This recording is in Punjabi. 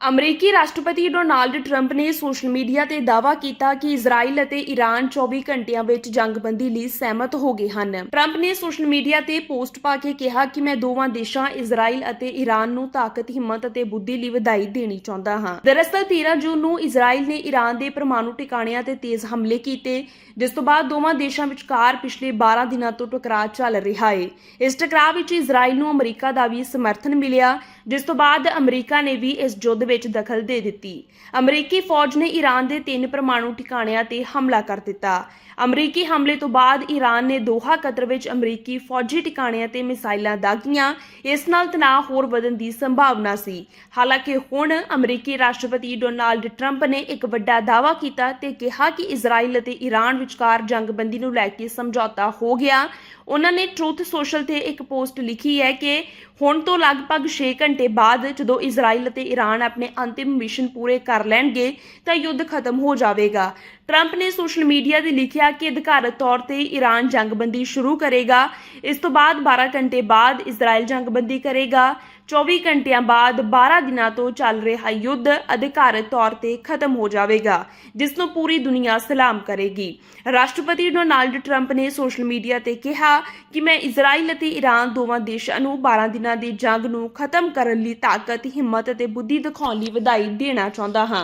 ਅਮਰੀਕੀ ਰਾਸ਼ਟਰਪਤੀ ਡੋਨਾਲਡ ਟਰੰਪ ਨੇ ਸੋਸ਼ਲ ਮੀਡੀਆ ਤੇ ਦਾਅਵਾ ਕੀਤਾ ਕਿ ਇਜ਼ਰਾਈਲ ਅਤੇ ਈਰਾਨ 24 ਘੰਟਿਆਂ ਵਿੱਚ ਜੰਗਬੰਦੀ ਲਈ ਸਹਿਮਤ ਹੋ ਗਏ ਹਨ। ਟਰੰਪ ਨੇ ਸੋਸ਼ਲ ਮੀਡੀਆ ਤੇ ਪੋਸਟ ਪਾ ਕੇ ਕਿਹਾ ਕਿ ਮੈਂ ਦੋਵਾਂ ਦੇਸ਼ਾਂ, ਇਜ਼ਰਾਈਲ ਅਤੇ ਈਰਾਨ ਨੂੰ ਤਾਕਤ, ਹਿੰਮਤ ਅਤੇ ਬੁੱਧੀ ਲਈ ਵਧਾਈ ਦੇਣੀ ਚਾਹੁੰਦਾ ਹਾਂ। ਦਰਅਸਲ 13 ਜੂਨ ਨੂੰ ਇਜ਼ਰਾਈਲ ਨੇ ਈਰਾਨ ਦੇ ਪਰਮਾਣੂ ਟਿਕਾਣਿਆਂ ਤੇ ਤੇਜ਼ ਹਮਲੇ ਕੀਤੇ, ਜਿਸ ਤੋਂ ਬਾਅਦ ਦੋਵਾਂ ਦੇਸ਼ਾਂ ਵਿਚਕਾਰ ਪਿਛਲੇ 12 ਦਿਨਾਂ ਤੋਂ ਟਕਰਾਅ ਚੱਲ ਰਿਹਾ ਹੈ ਇਸ ਟਕਰਾਅ ਵਿੱਚ ਇਜ਼ਰਾਈਲ ਨੂੰ ਅਮਰੀਕਾ ਦਾ ਵੀ ਸਮਰਥਨ ਮਿਲਿਆ, ਜਿਸ ਤੋਂ ਬਾਅਦ ਅਮਰੀਕਾ ਨੇ ਵੀ ਇਸ ਯੁੱਧ ਵਿੱਚ ਦਖਲ ਦੇ ਦਿੱਤੀ। ਅਮਰੀਕੀ ਫੌਜ ਨੇ ਈਰਾਨ ਦੇ ਤਿੰਨ ਪਰਮਾਣੂ ਟਿਕਾਣਿਆਂ ਤੇ ਹਮਲਾ ਕਰ ਦਿੱਤਾ। ਅਮਰੀਕੀ ਹਮਲੇ ਤੋਂ ਬਾਅਦ ਈਰਾਨ ਨੇ ਦੋਹਾ ਕਤਰ ਵਿੱਚ ਅਮਰੀਕੀ ਫੌਜੀ ਟਿਕਾਣਿਆਂ ਤੇ ਮਿਸਾਈਲਾਂ ਦਾਗੀਆਂ। ਇਸ ਨਾਲ ਤਣਾਅ ਹੋਰ ਵਧਣ ਦੀ ਸੰਭਾਵਨਾ ਸੀ। ਹਾਲਾਂਕਿ ਹੁਣ ਅਮਰੀਕੀ ਰਾਸ਼ਟਰਪਤੀ ਡੋਨਾਲਡ ਟਰੰਪ ਨੇ ਇੱਕ ਵੱਡਾ ਦਾਅਵਾ ਕੀਤਾ ਤੇ ਕਿਹਾ ਕਿ ਇਜ਼ਰਾਈਲ ਅਤੇ ਈਰਾਨ ਵਿਚਕਾਰ ਜੰਗਬੰਦੀ ਨੂੰ ਲੈ ਕੇ ਸਮਝੌਤਾ ਹੋ ਗਿਆ। ਉਹਨਾਂ ਨੇ ਟਰੂਥ ਸੋਸ਼ਲ ਤੇ ਇੱਕ ਪੋਸਟ ਲਿਖੀ ਹੈ ਕਿ ਹੁਣ ਤੋਂ ਲਗਭਗ 6 ਘੰਟੇ ਬਾਅਦ ਜਦੋਂ ਇਜ਼ਰਾਈਲ ਅਤੇ ਈਰਾਨ ਆਪਣੇ ਅੰਤਿਮ ਮਿਸ਼ਨ ਪੂਰੇ ਕਰ ਲੈਣਗੇ ਤਾਂ ਯੁੱਧ ਖਤਮ ਹੋ ਜਾਵੇਗਾ। ਟਰੰਪ ਨੇ ਸੋਸ਼ਲ ਮੀਡੀਆ ਤੇ ਲਿਖਿਆ ਕਿ ਅਧਿਕਾਰਤ ਤੌਰ ਤੇ ਈਰਾਨ ਜੰਗਬੰਦੀ ਸ਼ੁਰੂ ਕਰੇਗਾ। ਇਸ ਤੋਂ ਬਾਅਦ 12 ਘੰਟੇ ਬਾਅਦ ਇਜ਼ਰਾਈਲ ਜੰਗਬੰਦੀ ਕਰੇਗਾ। 24 ਘੰਟਿਆਂ ਬਾਅਦ 12 ਦਿਨਾਂ ਤੋਂ ਚੱਲ ਰਿਹਾ ਯੁੱਧ ਅਧਿਕਾਰਤ ਤੌਰ ਤੇ ਖਤਮ ਹੋ ਜਾਵੇਗਾ, ਜਿਸ ਨੂੰ ਪੂਰੀ ਦੁਨੀਆ ਸਲਾਮ ਕਰੇਗੀ। ਰਾਸ਼ਟਰਪਤੀ ਡੋਨਾਲਡ ਟਰੰਪ ਨੇ ਸੋਸ਼ਲ ਮੀਡੀਆ ਤੇ ਕਿਹਾ ਕਿ ਮੈਂ ਇਜ਼ਰਾਈਲ ਅਤੇ ਈਰਾਨ ਦੋਵਾਂ ਦੇਸ਼ਾਂ ਨੂੰ 12 ਦਿਨਾਂ ਦੀ ਜੰਗ ਨੂੰ ਖਤਮ ਕਰਨ ਲਈ ਤਾਕਤ, ਹਿੰਮਤ ਅਤੇ ਬੁੱਧੀ ਦਿਖਾਉਣ ਲਈ ਵਧਾਈ ਦੇਣਾ ਚਾਹੁੰਦਾ ਹਾਂ।